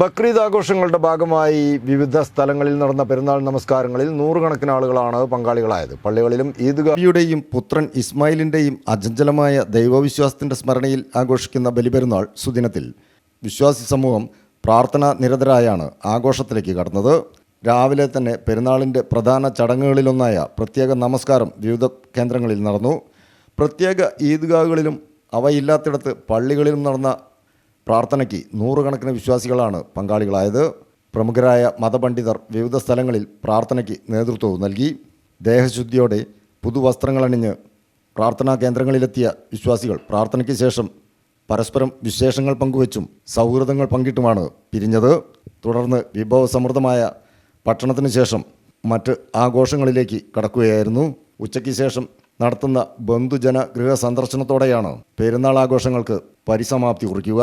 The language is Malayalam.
ബക്രീദ് ആഘോഷങ്ങളുടെ ഭാഗമായി വിവിധ സ്ഥലങ്ങളിൽ നടന്ന പെരുന്നാൾ നമസ്കാരങ്ങളിൽ നൂറുകണക്കിന് ആളുകളാണ് പങ്കാളികളായത്. പള്ളികളിലും ഈദ്ഗാഹിയുടെയും പുത്രൻ ഇസ്മായിലിന്റെയും അജഞ്ചലമായ ദൈവവിശ്വാസത്തിന്റെ സ്മരണയിൽ ആഘോഷിക്കുന്ന ബലിപെരുന്നാൾ സുദിനത്തിൽ. വിശ്വാസി സമൂഹം പ്രാർത്ഥന നിരതരായാണ് ആഘോഷത്തിലേക്ക് കടന്നത്. രാവിലെ തന്നെ പെരുന്നാളിന്റെ പ്രധാന ചടങ്ങുകളിലൊന്നായ പ്രത്യേക നമസ്കാരം വിവിധ കേന്ദ്രങ്ങളിൽ നടന്നു. പ്രത്യേക ഈദ്ഗാഹുകളിലും അവയില്ലാത്തിടത്ത് പള്ളികളിലും നടന്ന പ്രാർത്ഥനയ്ക്ക് നൂറുകണക്കിന് വിശ്വാസികളാണ് പങ്കാളികളായത്. പ്രമുഖരായ മതപണ്ഡിതർ വിവിധ സ്ഥലങ്ങളിൽ പ്രാർത്ഥനയ്ക്ക് നേതൃത്വവും നൽകി. ദേഹശുദ്ധിയോടെ പുതുവസ്ത്രങ്ങളണിഞ്ഞ് പ്രാർത്ഥനാ കേന്ദ്രങ്ങളിലെത്തിയ വിശ്വാസികൾ പ്രാർത്ഥനയ്ക്ക് ശേഷം പരസ്പരം വിശേഷങ്ങൾ പങ്കുവച്ചും സൗഹൃദങ്ങൾ പങ്കിട്ടുമാണ് പിരിഞ്ഞത്. തുടർന്ന് വിഭവസമൃദ്ധമായ ഭക്ഷണത്തിന് ശേഷം മറ്റ് ആഘോഷങ്ങളിലേക്ക് കടക്കുകയായിരുന്നു. ഉച്ചയ്ക്ക് ശേഷം നടത്തുന്ന ബന്ധുജന ഗൃഹ സന്ദർശനത്തോടെയാണ് പെരുന്നാൾ ആഘോഷങ്ങൾക്ക് പരിസമാപ്തി കുറിക്കുക.